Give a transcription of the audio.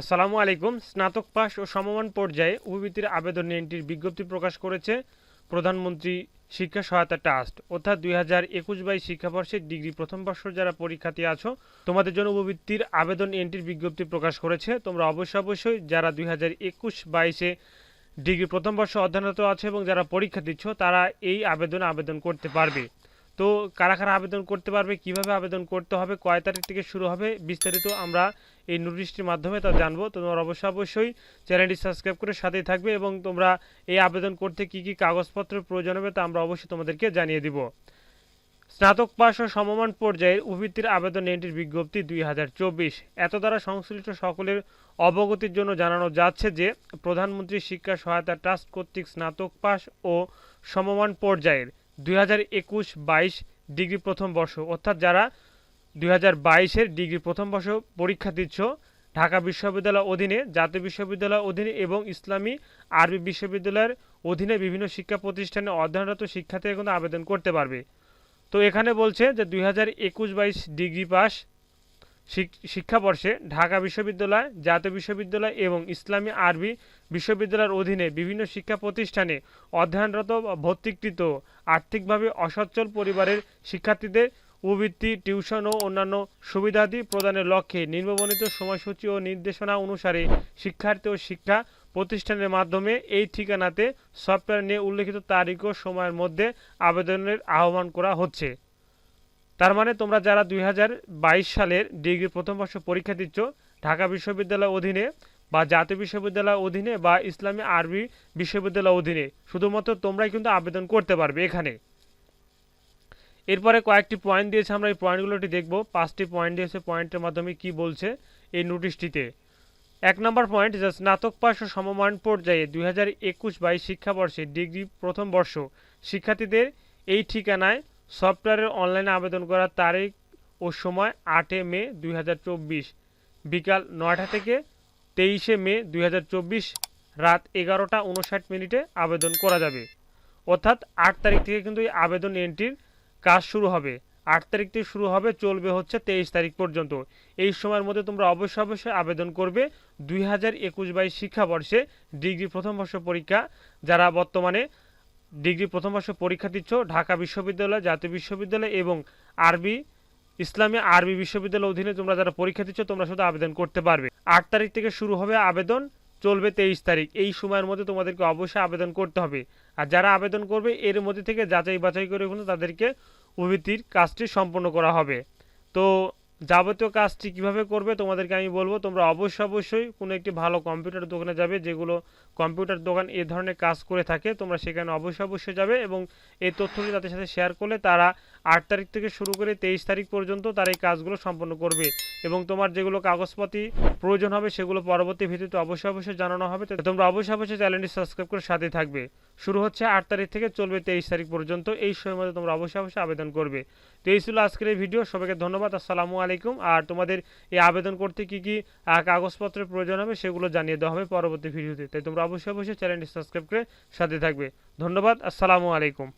আসসালামু আলাইকুম। স্নাতক পাস ও সমমান পর্যায়ে উপবৃত্তির আবেদন এন্ট্রির বিজ্ঞপ্তি প্রকাশ করেছে প্রধানমন্ত্রী শিক্ষা সহায়তা ট্রাস্ট। অর্থাৎ দুই হাজার একুশ বাইশ শিক্ষাবর্ষের ডিগ্রি প্রথম বর্ষ যারা পরীক্ষাতে আছো, তোমাদের জন্য উপবৃত্তির আবেদন এন্ট্রির বিজ্ঞপ্তি প্রকাশ করেছে। তোমরা অবশ্যই অবশ্যই যারা দুই হাজার একুশ বাইশে ডিগ্রি প্রথম বর্ষ অধ্যয়নরত আছে এবং যারা পরীক্ষা দিচ্ছ, তারা এই আবেদনে আবেদন করতে পারবে। তো কারা কারা আবেদন করতে পারবে, কীভাবে আবেদন করতে হবে, কয় তারিখ থেকে শুরু হবে, বিস্তারিত আমরা এই নোটিশটির মাধ্যমে তা জানব। তোমরা অবশ্যই অবশ্যই চ্যানেলটি সাবস্ক্রাইব করে সাথেই থাকবে এবং তোমরা এই আবেদন করতে কি কি কাগজপত্রের প্রয়োজন হবে তা আমরা অবশ্যই তোমাদেরকে জানিয়ে দিব। স্নাতক পাশ ও সমমান পর্যায়ের উপবৃত্তির আবেদন এন্ট্রির বিজ্ঞপ্তি দুই হাজার চব্বিশ। এত দ্বারা সংশ্লিষ্ট সকলের অবগতির জন্য জানানো যাচ্ছে যে, প্রধানমন্ত্রী শিক্ষা সহায়তা ট্রাস্ট কর্তৃক স্নাতক পাশ ও সমমান পর্যায়ের দুই হাজার একুশ বাইশ ডিগ্রি প্রথম বর্ষ, অর্থাৎ যারা দুই হাজার বাইশের ডিগ্রি প্রথম বর্ষ পরীক্ষা দিচ্ছ, ঢাকা বিশ্ববিদ্যালয় অধীনে, জাতীয় বিশ্ববিদ্যালয় অধীনে এবং ইসলামী আরবি বিশ্ববিদ্যালয়ের অধীনে বিভিন্ন শিক্ষা প্রতিষ্ঠানে অধ্যয়নরত শিক্ষার্থীরা কিন্তু আবেদন করতে পারবে। তো এখানে বলছে যে দুই হাজার একুশ বাইশ ডিগ্রি পাস শিক্ষাবর্ষে ঢাকা বিশ্ববিদ্যালয়, জাতীয় বিশ্ববিদ্যালয় এবং ইসলামী আরবি বিশ্ববিদ্যালয়ের অধীনে বিভিন্ন শিক্ষা প্রতিষ্ঠানে অধ্যয়নরত ভর্তিকৃত আর্থিকভাবে অসচ্ছল পরিবারের শিক্ষার্থীদের উপবৃত্তি টিউশন ও অন্যান্য সুবিধাদি প্রদানের লক্ষ্যে নিম্নবর্ণিত সময়সূচি ও নির্দেশনা অনুসারে শিক্ষার্থী ও শিক্ষা প্রতিষ্ঠানের মাধ্যমে এই ঠিকানাতে সফটওয়্যার নিয়ে উল্লেখিত তারিখ ও সময়ের মধ্যে আবেদনের আহ্বান করা হচ্ছে। তার মানে তোমরা যারা দুই হাজার বাইশ সালের ডিগ্রি প্রথম বর্ষ পরীক্ষা দিচ্ছ, ঢাকা বিশ্ববিদ্যালয় অধীনে বা জাতীয় বিশ্ববিদ্যালয় অধীনে বা ইসলামী আরবি বিশ্ববিদ্যালয় অধীনে, শুধুমাত্র তোমরাই কিন্তু আবেদন করতে পারবে এখানে। এরপরে কয়েকটি পয়েন্ট দিয়েছে, আমরা এই পয়েন্টগুলোটি দেখব। পাঁচটি পয়েন্ট দিয়েছে পয়েন্টের মাধ্যমে কি বলছে এই নোটিশটিতে এক নম্বর পয়েন্ট যে স্নাতক পাশ ও সমমান পর্যায়ে দুই হাজার একুশ বাইশ শিক্ষাবর্ষে ডিগ্রি প্রথম বর্ষ শিক্ষার্থীদের এই ঠিকানায় সফটওয়্যারের অনলাইনে আবেদন করার তারিখ ও সময় আটে মে দুই হাজার চব্বিশ, বিকাল নয়টা থেকে তেইশে মে দুই হাজার চব্বিশ, রাত এগারোটা উনষাট মিনিটে আবেদন করা যাবে। অর্থাৎ আট তারিখ থেকে কিন্তু এই আবেদন এন্ট্রির কাজ শুরু হবে। আট তারিখ থেকে শুরু হবে, চলবে হচ্ছে তেইশ তারিখ পর্যন্ত। এই সময়ের মধ্যে তোমরা অবশ্যই অবশ্যই আবেদন করবে দুই হাজার একুশ বাইশ শিক্ষাবর্ষে ডিগ্রি প্রথম বর্ষ পরীক্ষা। যারা বর্তমানে ডিগ্রি প্রথম বর্ষ পরীক্ষা দিচ্ছ, ঢাকা বিশ্ববিদ্যালয়, জাতীয় বিশ্ববিদ্যালয় এবং আরবি, ইসলামী আরবি বিশ্ববিদ্যালয় অধীনে তোমরা যারা পরীক্ষা দিচ্ছ, তোমরা শুধু আবেদন করতে পারবে। আট তারিখ থেকে শুরু হবে আবেদন, চলবে তেইশ তারিখ। এই সময়ের মধ্যে তোমাদেরকে অবশ্যই আবেদন করতে হবে। আর যারা আবেদন করবে, এর মধ্যে থেকে যাচাই বাছাই করে কিন্তু তাদেরকে প্রবৃত্তির কাজটি সম্পন্ন করা হবে। তো যাবতীয় কাজটি কীভাবে করবে তোমাদেরকে আমি বলব, তোমরা অবশ্যই অবশ্যই কোনো একটি ভালো কম্পিউটার দোকানে যাবে যেগুলো কম্পিউটার দোকান এ ধরনের কাজ করে থাকে, তোমরা সেখানে অবশ্যই অবশ্যই যাবে এবং এই তথ্যটি তাদের সাথে শেয়ার করলে তারা আট তারিখ থেকে শুরু করে তেইশ তারিখ পর্যন্ত তারা এই কাজগুলো সম্পন্ন করবে এবং তোমার যেগুলো কাগজপাতি প্রয়োজন হবে সেগুলো পরবর্তী ভিত্তিতে অবশ্যই অবশ্যই জানানো হবে। তো তোমরা অবশ্যই অবশ্যই চ্যানেলটি সাবস্ক্রাইব করে সাথে থাকবে। শুরু হচ্ছে আট তারিখ থেকে চলবে তেইশ তারিখ পর্যন্ত। এই সময়ের মধ্যে তোমরা অবশ্যই অবশ্যই আবেদন করবে। তো এই ছিল আজকের এই ভিডিও। সবাইকে ধন্যবাদ। আসসালামু আলাইকুম। আর তোমাদের এই আবেদন করতে কি কি কাগজপত্রের প্রয়োজন হবে সেগুলো জানিয়ে দেওয়া হবে পরবর্তী ভিডিওতে। তাই তোমরা অবশ্যই অবশ্যই চ্যানেলটি সাবস্ক্রাইব করে সাথে থাকবে। ধন্যবাদ। আসসালামু আলাইকুম।